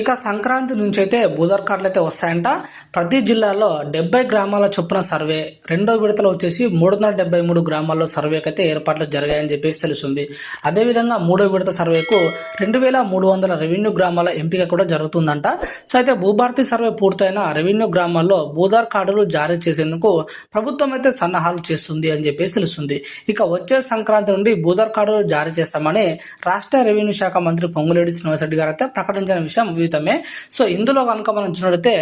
ఇక సంక్రాంతి నుంచి అయితే భూదర్ కార్డులు అయితే వస్తాయంట. ప్రతి జిల్లాలో డెబ్బై గ్రామాల చొప్పున సర్వే రెండో విడతలో వచ్చేసి మూడు వందల డెబ్బై మూడు గ్రామాల్లో సర్వేకి అయితే ఏర్పాట్లు జరిగాయని చెప్పేసి తెలుస్తుంది. అదేవిధంగా మూడో విడత సర్వేకు రెండు వేల మూడు వందల రెవెన్యూ గ్రామాల ఎంపిక కూడా జరుగుతుందంట. సో అయితే భూభారతి సర్వే పూర్తయిన రెవెన్యూ గ్రామాల్లో భూదార్ కార్డులు జారీ చేసేందుకు ప్రభుత్వం అయితే సన్నాహాలు చేస్తుంది అని చెప్పేసి తెలుస్తుంది. ఇక వచ్చే సంక్రాంతి నుండి భూదార్ కార్డులు జారీ చేస్తామని రాష్ట్ర రెవెన్యూ శాఖ మంత్రి పొంగులేడి శ్రీనివాసరెడ్డి గారు అయితే ప్రకటించిన విషయం విదితమే సో ఇందులో కనుక మనం చూసినట్లయితే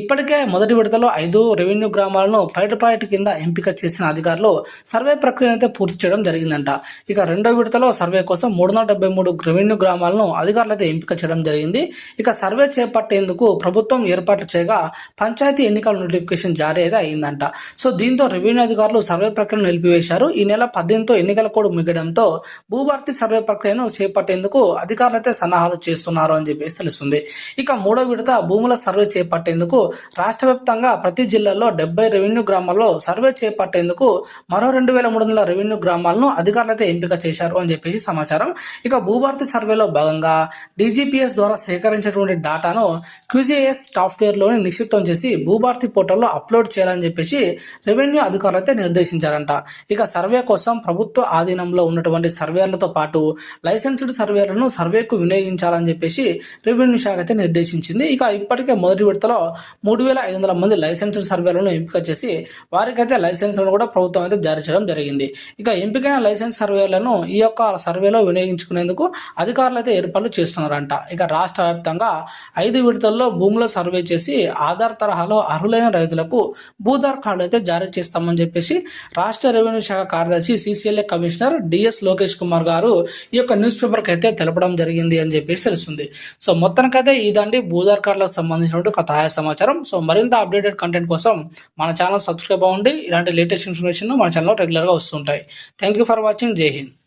ఇప్పటికే మొదటి విడతలో ఐదు రెవెన్యూ గ్రామాలను పైట పాయింట్ కింద ఎంపిక చేసిన అధికారులు సర్వే ప్రక్రియను అయితే పూర్తి చేయడం జరిగిందంట. ఇక రెండో విడతలో సర్వే కోసం మూడు వందల డెబ్బై మూడు రెవెన్యూ గ్రామాలను అధికారులు అయితే ఎంపిక చేయడం జరిగింది. ఇక సర్వే చేపట్టేందుకు ప్రభుత్వం ఏర్పాట్లు చేయగా పంచాయతీ ఎన్నికల నోటిఫికేషన్ జారీ అయితే అయిందంట. సో దీంతో రెవెన్యూ అధికారులు సర్వే ప్రక్రియను నిలిపివేశారు. ఈ నెల పద్దెనిమిదితో ఎన్నికల కోడ్ మిగడంతో భూభారతి సర్వే ప్రక్రియను చేపట్టేందుకు అధికారులు అయితే సన్నాహాలు చేస్తున్నారు అని చెప్పేసి తెలుస్తుంది. ఇక మూడో విడత భూముల సర్వే చేపట్టేందుకు రాష్ట్ర వ్యాప్తంగా ప్రతి జిల్లాలో డెబ్బై రెవెన్యూ గ్రామాల్లో సర్వే చేపట్టేందుకు మరో రెండు వేల మూడు వందల రెవెన్యూ గ్రామాలను అధికారులైతే ఎంపిక చేశారు అని చెప్పేసి సమాచారం. ఇక భూభారతి సర్వేలో భాగంగా డీజీపీఎస్ ద్వారా సేకరించినటువంటి డేటాను క్యూజీఎస్ సాఫ్ట్వేర్లోని నిక్షిప్తం చేసి భూభారతి పోర్టల్లో అప్లోడ్ చేయాలని చెప్పేసి రెవెన్యూ అధికారులు అయితే నిర్దేశించారంట. ఇక సర్వే కోసం ప్రభుత్వ ఆధీనంలో ఉన్నటువంటి సర్వేలతో పాటు లైసెన్స్డ్ సర్వేలను సర్వేకు వినియోగించాలని చెప్పేసి రెవెన్యూ శాఖ అయితే నిర్దేశించింది. ఇక ఇప్పటికే మొదటి విడతలో మూడు వేల ఐదు వందల మంది లైసెన్స్డ్ సర్వేలను ఎంపిక చేసి వారికైతే లైసెన్స్లను కూడా ప్రభుత్వం అయితే జారీ చేయడం జరిగింది. ఇక ఎంపికైన లైసెన్స్ సర్వేలను ఈ యొక్క సర్వేలో వినియోగించుకునేందుకు అధికారులు అయితే ఏర్పాట్లు చేస్తున్నారంట. ఇక రాష్ట్ర వ్యాప్తంగా ఐదు విడతల్లో భూముల సర్వే చేసి ఆధార్ తరహాలో అర్హులైన రైతులకు భూధార్ కార్డు అయితే జారీ చేస్తామని చెప్పేసి రాష్ట్ర రెవెన్యూ శాఖ కార్యదర్శి CCLA commissioner DS Lokesh Kumar గారు ఈ యొక్క న్యూస్ పేపర్కి అయితే తెలపడం జరిగింది అని చెప్పేసి తెలుస్తుంది. సో మొత్తానికైతే ఇదండి భూధార్ కార్డులకు సంబంధించినటువంటి ఒక తాజా సమాచారం. సో మరింత అప్డేటెడ్ కంటెంట్ కోసం మన ఛానల్ సబ్స్క్రైబ్ అవ్వండి. ఇలాంటి లేటెస్ట్ ఇన్ఫర్మేషన్ మన ఛానల్లో రెగ్యులర్గా వస్తుంటాయి. Thank you for watching. Jai Hind.